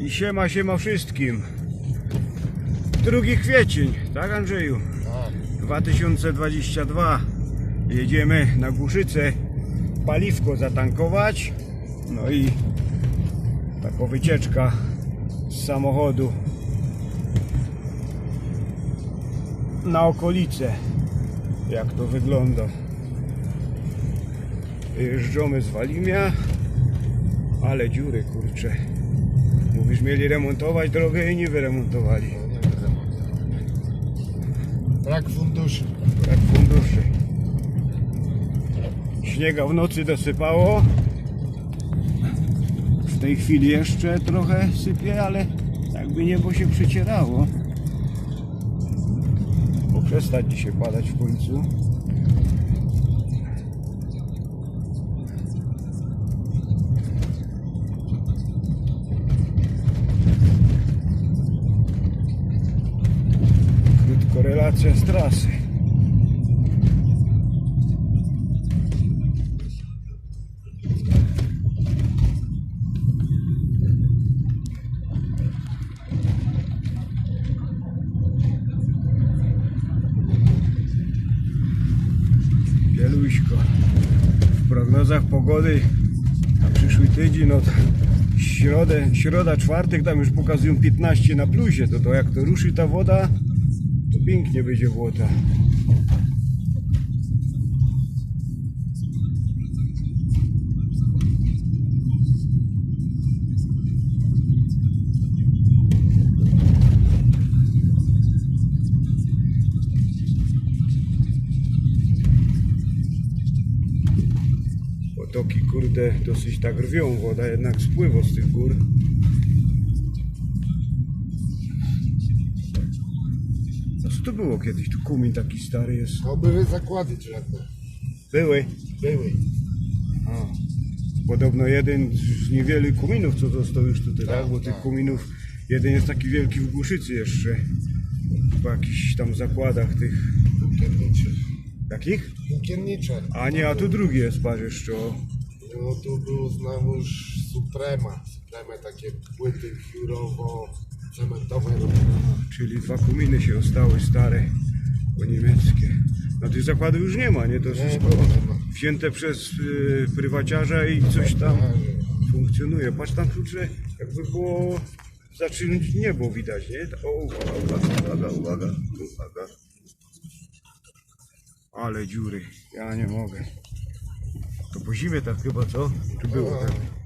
I siema, siema wszystkim. Drugi kwiecień, tak Andrzeju? Tak. 2022. Jedziemy na Głuszycę paliwko zatankować. No i taka wycieczka z samochodu na okolice. Jak to wygląda. Jeżdżamy z Walimia, ale dziury kurcze. Mówisz, mieli remontować drogę i nie wyremontowali. No. Brak funduszy. Jak funduszy. Śniega w nocy dosypało. W tej chwili jeszcze trochę sypie, ale jakby niebo się przecierało. Bo przestać dzisiaj padać w końcu. Relacja z trasy. Pieluśko. W prognozach pogody na przyszły tydzień, no to środę, środa, czwartek, tam już pokazują 15 na plusie, to to jak to ruszy ta woda, pięknie będzie błota. Potoki, kurde, dosyć tak rwią, woda jednak spływa z tych gór. To było kiedyś? Tu kumin taki stary jest. To były zakłady drzewne. Były. Były. A. Podobno jeden z niewielu kuminów, co został już tutaj, tak? Tak, Bo tych tak. kuminów, jeden jest taki wielki w Głuszycy jeszcze. W jakichś tam zakładach tych. Włókiennicze. Jakich? Włókiennicze. A nie, a tu drugi jest, patrz jeszcze. No tu był znowuż Suprema. Supreme takie płyty piórowo-cementowe robione. Czyli dwa kominy się ostały stare, po niemieckie. No tych zakładów już nie ma, nie? To wszystko wzięte przez y, prywaciarza i coś tam funkcjonuje. Patrz tam klucze, jakby było zaczynać niebo widać, nie? O, uwaga, uwaga, uwaga, uwaga. Ale dziury, ja nie mogę. To po zimie tak chyba, co? Tu było tak.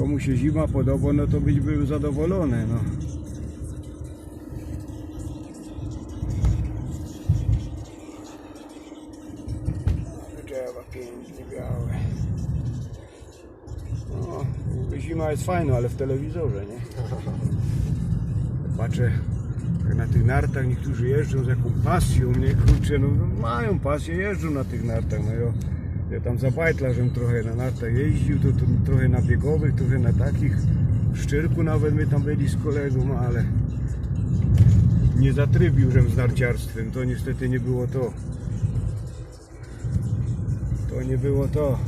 Komu się zima podoba, no to być był zadowolony, no. Drzewa pięknie białe. No, zima jest fajna, ale w telewizorze, nie? Patrzę, jak na tych nartach niektórzy jeżdżą z jaką pasją, nie kurczę, no mają pasję, jeżdżą na tych nartach, no ja, ja tam za bajtlarzem trochę na nartach jeździł, to, to trochę na biegowych, trochę na takich, w Szczyrku nawet my tam byli z kolegą, no ale nie zatrybiłżem z narciarstwem, to niestety nie było to. To nie było to.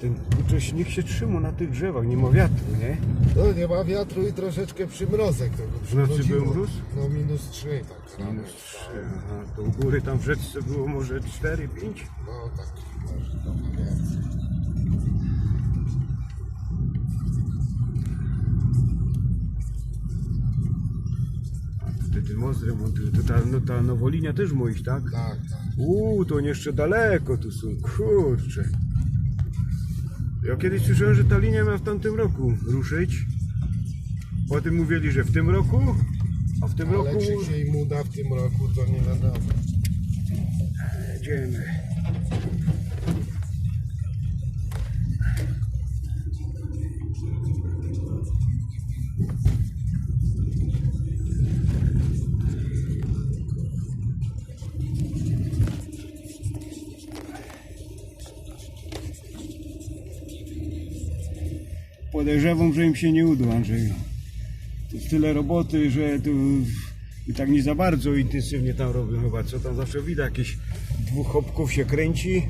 Ten kurczę śnieg się trzyma na tych drzewach, nie ma wiatru, nie? No nie ma wiatru i troszeczkę przymrozek. To go W nocy przymroziło. był mróz? No minus 3 tak. rano Minus jest, 3, tak. aha. To u góry tam w rzeczce było może 4, 5? No tak, może trochę więcej. A tutaj ten most remontują. To ta, no, ta Nowolinia też ma iść, tak? Tak, tak. Uuu, to oni jeszcze daleko tu są, kurczę. Ja kiedyś słyszałem, że ta linia miała w tamtym roku ruszyć. Potem mówili, że w tym roku, a w tym Ale roku czy się im uda w tym roku, to nie wiadomo. jedziemy. Podejrzewam, że im się nie uda, Andrzeju. To jest tyle roboty, że tu i tak nie za bardzo intensywnie tam robią chyba. Co tam zawsze widać, jakieś dwóch chopków się kręci.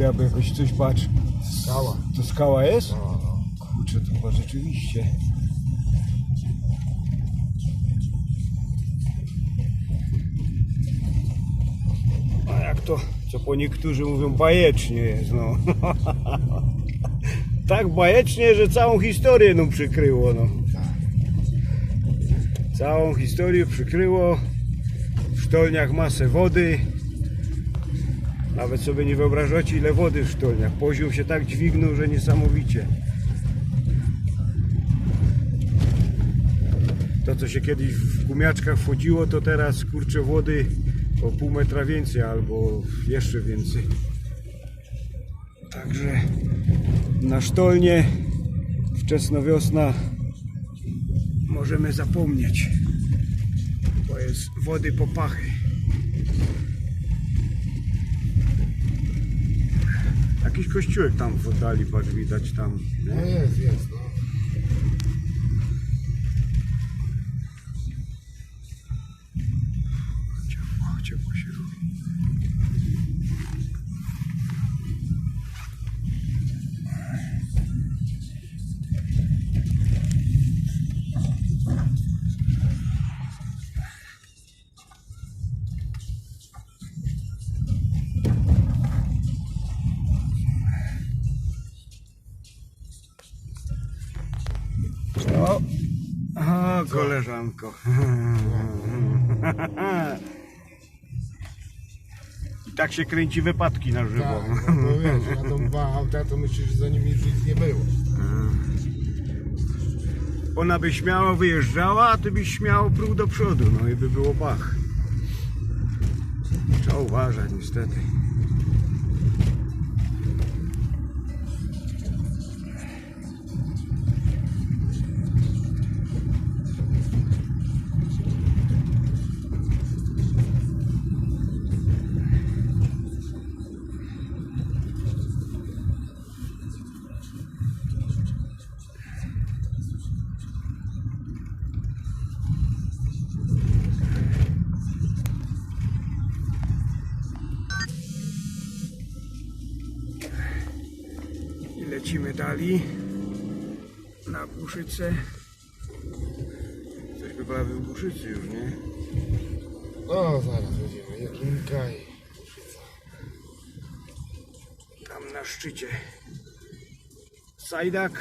Górę, aby jakoś coś patrz. Skała. To skała jest? No, no. Kurczę, to chyba rzeczywiście. A jak to, co po niektórzy mówią, bajecznie jest, no. tak bajecznie, że całą historię no przykryło, no. Całą historię przykryło. W sztolniach masę wody. Nawet sobie nie wyobrażacie ile wody w sztolniach. Poziom się tak dźwignął, że niesamowicie. To co się kiedyś w gumiaczkach wchodziło, to teraz kurczę wody o pół metra więcej albo jeszcze więcej. Także na sztolnie wczesnowiosna możemy zapomnieć, bo jest wody po pachy. Jakiś kościółek tam w oddali, widać tam. No jest, jest, koleżanko. I tak się kręci wypadki na żywo. Tak, no bo wiesz, jadą dwa auta, to myślisz, że za nimi już nic nie było. Ona by śmiało wyjeżdżała, a ty byś śmiało pruł do przodu, no i by było pach. Trzeba uważać niestety. Lecimy dalej na Głuszycę. Coś by prawie w Głuszycy już, nie? No, zaraz będziemy. Jedynka i. Tam na szczycie. Sajdak.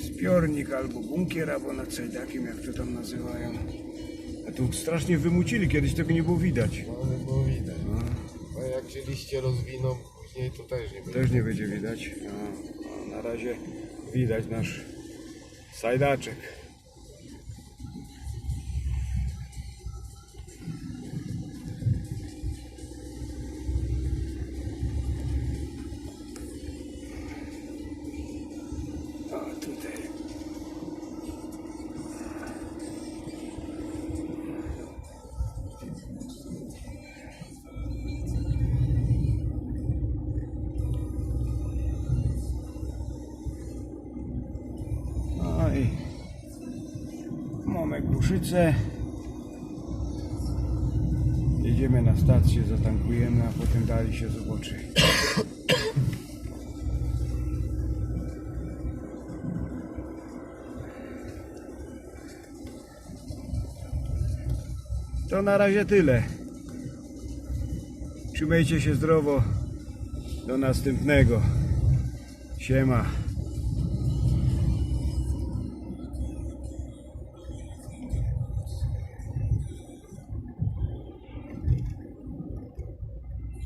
Zbiornik albo bunkier, albo nad Sajdakiem, jak to tam nazywają. A tu strasznie wymucili, kiedyś tego nie było widać. No, ale było widać. A jak się liście rozwiną później, to też nie będzie. Też nie będzie widać. No, no, na razie widać nasz sajdaczek. Mamy Głuszycę. Jedziemy na stację, zatankujemy, a potem dalej się zobaczy. To na razie tyle. Trzymajcie się zdrowo. Do następnego. Siema.